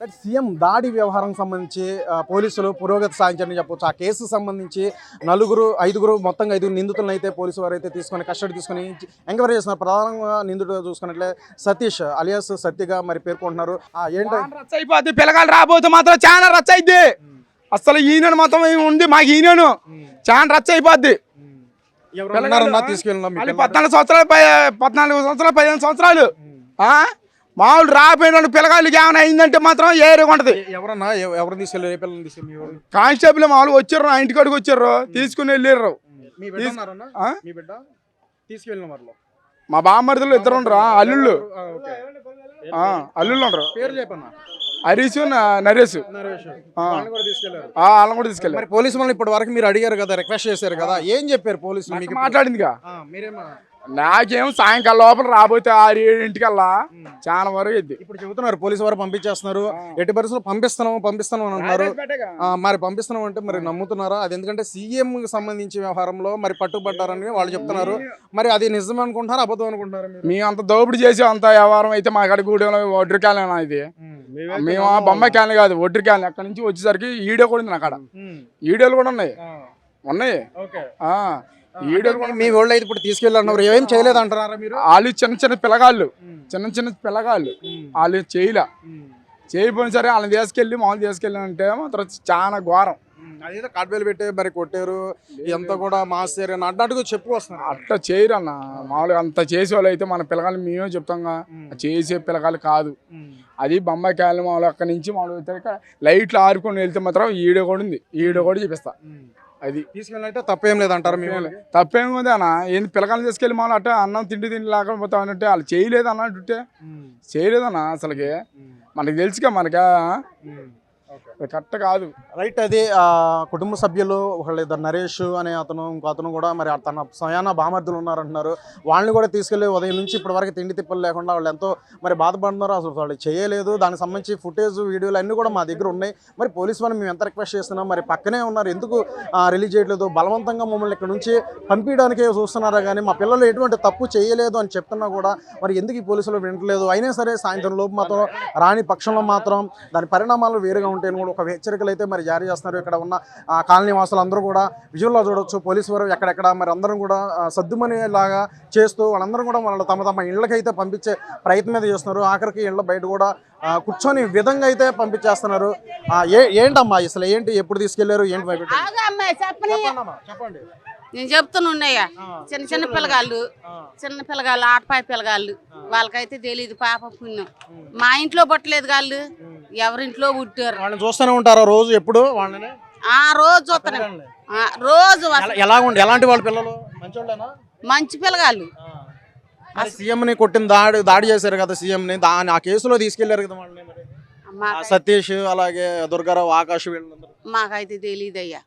అంటే సీఎం దాడి వ్యవహారం సంబంధించి పోలీసులు పురోగతి సాధించారని చెప్పొచ్చు. ఆ కేసుకు సంబంధించి నలుగురు ఐదుగురు మొత్తంగా ఐదుగురు నిందితులను అయితే పోలీసు వారు అయితే తీసుకొని కస్టడీ తీసుకొని ఎంక్వైరీ చేస్తున్నారు. ప్రధానంగా నిందితుడు చూసుకున్నట్లే సతీష్ అలియాస్ సత్యగా మరి పేర్కొంటున్నారు. ఆ, ఏంటో చాలా రచ్చ అయిపోద్ది. పిల్లగాలు రాబోతే మాత్రం చాలా రచ్చ అయిద్ది. అసలు ఈయన మొత్తం ఏమి ఉంది? మాకు ఈయనను చాలా రచ్చ అయిపోద్ది. తీసుకెళ్ళినా? పద్నాలుగు సంవత్సరాలు పద్నాలుగు సంవత్సరాలు పదిహేను సంవత్సరాలు. ఆ? మామూలు రాపోయిన వాళ్ళు పిల్లగాళ్ళకి ఏమైనా అయిందంటే మాత్రం ఏరుగా ఉంటది. ఎ- ఎవరన్నా? ఎవ- ఎవరు తీసుకెళ్ళారు ఏ పిల్లల్ని తీసుకెళ్ళి వాళ్ళు? కానిస్టేబుల్ మామూలు వచ్చారు నా ఇంటికాడికి వచ్చారు తీసుకుని వెళ్ళారు మీ వాళ్ళు బామ్మర్దులు ఇద్దరు ఉండరు అల్లుళ్ళు. అల్లుళ్ళు ఉండరు. హరీష్ నరేష్. వాళ్ళని కూడా తీసుకెళ్ళారు. పోలీసు వాళ్ళని ఇప్పటి వరకు మీరు అడిగారు కదా రిక్వెస్ట్ చేశారు కదా ఏం చెప్పారు పోలీసులు? మాట్లాడిందిగా. మీరేమో నాకేం సాయంకాలం లోపల రాబోతే ఆరు ఏడింటికల్లా చాలా వరకు ఇద్ది ఇప్పుడు చెబుతున్నారు పోలీసు వారు పంపించేస్తున్నారు. ఎట్టి పరిస్థితుల్లో పంపిస్తున్నాం పంపిస్తున్నాం అని అంటున్నారు. మరి పంపిస్తున్నాం అంటే మరి నమ్ముతున్నారా? అది ఎందుకంటే సీఎం కి సంబంధించి వ్యవహారంలో మరి పట్టుబడ్డారని వాళ్ళు చెప్తున్నారు. మరి అది నిజం అనుకుంటున్నారా అబద్ధం అనుకుంటున్నారా మేము అంత దోపిడీ చేసే అంత వ్యవహారం అయితే మా కాడ గూడెంలో ఒడ్రి కాలనీ ఇది? మేము. ఆ బొమ్మాయి కాలనీ కాదు ఒడ్రి కాలనీ. అక్కడ నుంచి వచ్చేసరికి ఈడో కూడా ఉంది నా కాడ. ఈడోలు కూడా ఉన్నాయి. ఉన్నాయి. మీ వాళ్ళు అయితే ఇప్పుడు తీసుకెళ్ళన్నారు ఏం చేయలేదు అంటున్నారా మీరు? వాళ్ళు చిన్న చిన్న పిల్లగాళ్ళు. చిన్న చిన్న పిల్లగాళ్ళు. వాళ్ళు చేయలే. చేయకపోయిన సరే వాళ్ళని తీసుకెళ్ళి మామూలు తీసుకెళ్ళి అంటే మాత్రం చాలా ఘోరం. అదేదో కార్డ్వేలు పెట్టి మరి కొట్టారు. ఎంత కూడా మాస్టర్ అని అన్నట్టుగా చెప్పు వస్తున్నారు. అట్లా చేయరు అన్న. మామూలుగా అంత చేసే వాళ్ళు అయితే మన పిల్లగాళ్ళు మేమే చెప్తాంగా చేసే పిల్లగాళ్ళు కాదు. అది బొమ్మాయి కాయలు మామూలు అక్కడి నుంచి మామూలు లైట్లు ఆరుకొని వెళ్తే మాత్రం ఈడ కూడా ఉంది. ఈడ కూడా చూపిస్తా. అది. తీసుకెళ్ళినట్టే తప్పేం లేదంటారు మీ వాళ్ళు. తప్పేముంది అన్న. ఏంది పిల్లగాళ్ళు తీసుకెళ్ళి మామూలు అట్ట అన్నం తిండి తిండి లేకపోతే అన్నట్టే వాళ్ళు చేయలేదు అన్నట్టే చేయలేదన్న అసలుకి. మనకి తెలుసుగా మనకా. కరెక్ట్ కాదు. రైట్ అది ఆ, కుటుంబ సభ్యులు ఒకళ్ళు ఇద్దరు నరేష్ అనే అతను ఇంకో అతను కూడా మరి తన స్వయాన బామర్దులు ఉన్నారంటున్నారు. వాళ్ళని కూడా తీసుకెళ్ళి ఉదయం నుంచి ఇప్పటి వరకు తిండి తిప్పలు లేకుండా వాళ్ళు ఎంతో మరి బాధపడుతున్నారు. అసలు వాళ్ళు చేయలేదు. దానికి సంబంధించి ఫుటేజ్ వీడియోలు అన్నీ కూడా మా దగ్గర ఉన్నాయి. మరి పోలీసు వాళ్ళు మేము ఎంత రిక్వెస్ట్ చేస్తున్నాం? మరి పక్కనే ఉన్నారు. ఎందుకు రిలీజ్ చేయట్లేదు? బలవంతంగా మమ్మల్ని ఇక్కడ నుంచి పంపించడానికే చూస్తున్నారా? కానీ మా పిల్లలు ఎటువంటి తప్పు చేయలేదు అని చెప్తున్నా కూడా మరి ఎందుకు ఈ పోలీసులు వినట్లేదు? అయినా సరే సాయంత్రం లోపు మాత్రం రాని పక్షంలో మాత్రం దాని పరిణామాలు వేరుగా ఉంటాయని కూడా ఒక హెచ్చరికలు అయితే మరి జారీ చేస్తున్నారు. ఇక్కడ ఉన్న కాలనీ వాసులు అందరూ కూడా విజువల్లో చూడొచ్చు. పోలీసు వారు ఎక్కడెక్కడ మరి అందరం కూడా ఆ, సర్దుమనేలాగా చేస్తూ వాళ్ళందరూ కూడా వాళ్ళ తమ తమ ఇళ్ళకైతే పంపించే ప్రయత్నం అయితే చేస్తున్నారు. ఆఖరికి ఇళ్ళ బయట కూడా కూర్చొని విధంగా అయితే పంపించేస్తున్నారు. ఏంటమ్మా అసలు ఏంటి? ఎప్పుడు తీసుకెళ్ళారు? ఏంటి చెప్పండి. నేను చెప్తున్నా ఉన్నాయా? ఆ, చిన్న చిన్న పిల్లగాళ్ళు చిన్న పిల్లగాళ్ళు ఆటపాయ పిల్లగాళ్ళు వాళ్ళకైతే తెలియదు పాప పుణ్యం. మా ఇంట్లో పుట్టలేదు వాళ్ళు ఎవరింట్లో పుట్టారు? వాళ్ళని చూస్తూనే ఉంటారా రోజు ఎప్పుడు వాళ్ళని? ఆ రోజు రోజు ఎలా ఉండి? ఎలాంటి వాళ్ళ పిల్లలు? మంచోళ్ళేనా? మంచి పిల్లగాళ్ళు. సీఎం ని కొట్టిన దాడి దాడి చేశారు కదా సీఎం ని దాని ఆ కేసులో తీసుకెళ్ళారు కదా వాళ్ళని మరి. సతీష్ అలాగే దుర్గారావు ఆకాష్ వీళ్ళందరూ. మాకైతే తెలియదు అయ్యా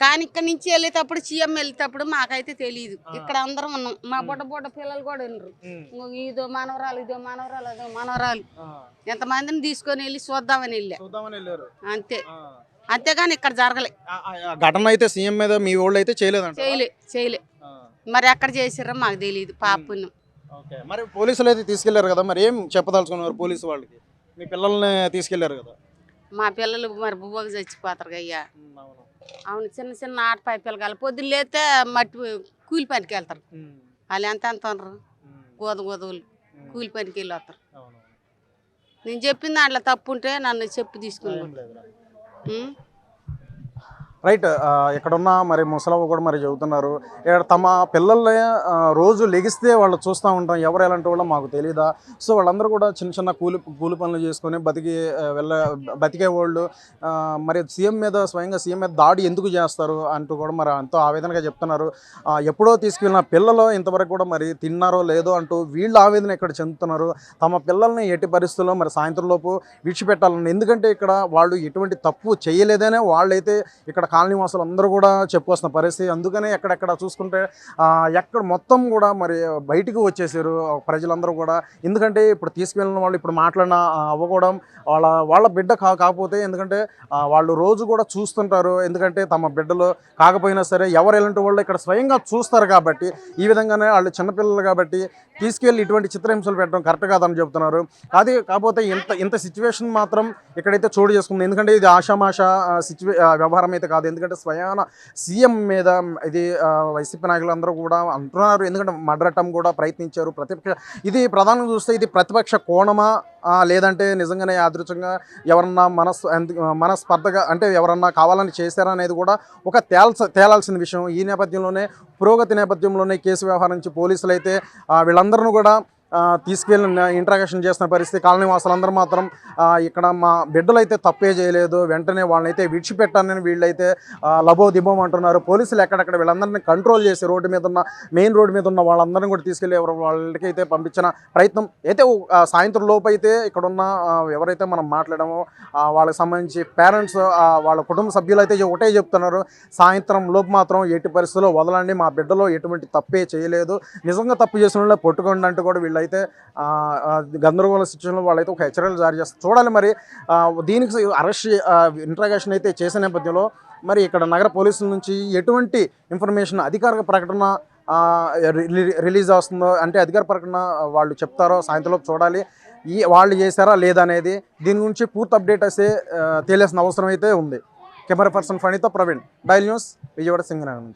కానీ ఇక్కడ నుంచి వెళ్ళేటప్పుడు సీఎం వెళ్ళేటప్పుడు మాకైతే తెలియదు ఇక్కడ అందరం ఉన్నాం. మా బుడ్డ బుడ్డ పిల్లలు కూడా ఉన్నారు. ఇదో మనవరాలు ఇదో మనవరాలు అదో మనవరాలు. ఎంతమందిని తీసుకొని వెళ్ళి చూద్దామని వెళ్ళా. చూద్దామని వెళ్ళారు. అంతే. అంతేగాని ఇక్కడ జరగలే. ఘటన అయితే సీఎం మీద మీ వాళ్ళు అయితే చేయలేదంట చేయలే చేయలే. మరి ఎక్కడ చేసిర్రో మాకు తెలియదు ఓకే. మరి పోలీసులు అయితే తీసుకెళ్ళారు కదా మరి ఏం చెప్పదలుచుకున్నారు పోలీసు వాళ్ళకి? మీ పిల్లల్ని తీసుకెళ్ళారు కదా? మా పిల్లలు మరి బువ్వకు చచ్చిపోతారు అయ్యా. అవును చిన్న చిన్న ఆటపాయ పిల్లగాలు పొద్దున్న లేస్తే మట్టి కూలి పనికి వెళ్తారు. వాళ్ళు ఎంత ఎంత ఉన్నారు గోద గోదవులు కూలి పనికి వెళ్ళి వస్తారు. నేను చెప్పిన దాంట్లో తప్పు ఉంటే నన్ను చెప్పు తీసుకుని రైట్ ఇక్కడున్న మరి ముసలవ్వ కూడా మరి చెబుతున్నారు. ఇక్కడ తమ పిల్లల్ని రోజు లెగిస్తే వాళ్ళు చూస్తూ ఉంటాం. ఎవరు ఎలాంటి వాళ్ళో మాకు తెలియదా సో వాళ్ళందరూ కూడా చిన్న చిన్న కూలి కూలి పనులు చేసుకొని బతికి వెళ్ళ బతికే వాళ్ళు మరి సీఎం మీద స్వయంగా సీఎం మీద దాడి ఎందుకు చేస్తారు అంటూ కూడా మరి ఎంతో ఆవేదనగా చెప్తున్నారు. ఎప్పుడో తీసుకెళ్ళిన పిల్లలు ఇంతవరకు కూడా మరి తిన్నారో లేదో అంటూ వీళ్ళు ఆవేదన ఇక్కడ చెందుతున్నారు. తమ పిల్లల్ని ఎట్టి పరిస్థితుల్లో మరి సాయంత్రం లోపు విడిచిపెట్టాలని ఎందుకంటే ఇక్కడ వాళ్ళు ఎటువంటి తప్పు చేయలేదనే వాళ్ళైతే ఇక్కడ కాలనీ వాసులు అందరూ కూడా చెప్పుకొస్తున్న పరిస్థితి. అందుకనే ఎక్కడెక్కడ చూసుకుంటే ఎక్కడ మొత్తం కూడా మరి బయటికి వచ్చేసారు ప్రజలందరూ కూడా. ఎందుకంటే ఇప్పుడు తీసుకువెళ్ళిన వాళ్ళు ఇప్పుడు మాట్లాడిన ఆ, వాళ్ళ వాళ్ళ బిడ్డ కా కాకపోతే ఎందుకంటే వాళ్ళు రోజు కూడా చూస్తుంటారు. ఎందుకంటే తమ బిడ్డలు కాకపోయినా సరే ఎవరు ఎలాంటి వాళ్ళు ఇక్కడ స్వయంగా చూస్తారు కాబట్టి ఈ విధంగానే వాళ్ళు చిన్నపిల్లలు కాబట్టి తీసుకెళ్ళి ఇటువంటి చిత్రహింసలు పెట్టడం కరెక్ట్ కాదని చెబుతున్నారు అది కాకపోతే ఇంత ఇంత సిచ్యువేషన్ మాత్రం ఇక్కడైతే చోటు చేసుకుంది ఎందుకంటే ఇది ఆషామాషా సిచ్యువే వ్యవహారం అయితే కాదు. ఎందుకంటే స్వయాన సీఎం మీద ఇది వైసీపీ వైసీపీ నాయకులందరూ కూడా అంటున్నారు. ఎందుకంటే మడరటం కూడా ప్రయత్నించారు. ప్రతిపక్ష ఇది ప్రధానంగా చూస్తే ఇది ప్రతిపక్ష కోణమా లేదంటే నిజంగానే యాదృచ్ఛంగా ఎవరన్నా మనస్ మనస్పర్ధగా అంటే ఎవరన్నా కావాలని చేశారా అనేది కూడా ఒక తేల్చ తేలాల్సిన విషయం. ఈ నేపథ్యంలోనే పురోగతి నేపథ్యంలోనే కేసు వ్యవహారం నుంచి పోలీసులు అయితే వీళ్ళందరినీ కూడా తీసుకెళ్ళి ఇంట్రాగేషన్ చేసిన పరిస్థితి కాలనీ వాసులందరూ మాత్రం ఇక్కడ మా బిడ్డలు అయితే తప్పే చేయలేదు వెంటనే వాళ్ళనైతే విడిచిపెట్టానని వీళ్ళైతే లబో దిబోం అంటున్నారు. పోలీసులు ఎక్కడెక్కడ వీళ్ళందరినీ కంట్రోల్ చేసి రోడ్డు మీద ఉన్న మెయిన్ రోడ్డు మీద ఉన్న వాళ్ళందరినీ కూడా తీసుకెళ్ళి ఎవరు వాళ్ళకి అయితే పంపించిన ప్రయత్నం అయితే సాయంత్రం లోపు అయితే ఇక్కడున్న ఎవరైతే మనం మాట్లాడామో వాళ్ళకి సంబంధించి పేరెంట్స్ వాళ్ళ కుటుంబ సభ్యులు అయితే ఒకటే చెప్తున్నారు. సాయంత్రం లోపు మాత్రం ఎట్టి పరిస్థితుల్లో వదలండి మా బిడ్డలో ఎటువంటి తప్పే చేయలేదు. నిజంగా తప్పు చేసిన వాళ్ళు పట్టుకోండి అంటూ కూడా వీళ్ళు వీళ్ళైతే గందరగోళ సిచ్యువేషన్లో వాళ్ళైతే ఒక హెచ్చరికలు జారీ చేస్తారు చూడాలి మరి దీనికి అరెస్ట్ ఇంట్రాగేషన్ అయితే చేసే నేపథ్యంలో మరి ఇక్కడ నగర పోలీసుల నుంచి ఎటువంటి ఇన్ఫర్మేషన్ అధికారిక ప్రకటన రి- రిలీజ్ అవుతుందో అంటే అధికార ప్రకటన వాళ్ళు చెప్తారో సాయంత్రంలోపు చూడాలి. ఈ వాళ్ళు చేశారా లేదా అనేది దీని గురించి పూర్తి అప్డేట్ అయితే తెలియాల్సిన తేలేసిన అవసరం అయితే ఉంది. కెమెరా పర్సన్ ఫణితో Praveen. Dial news Vijayawada Singhnagar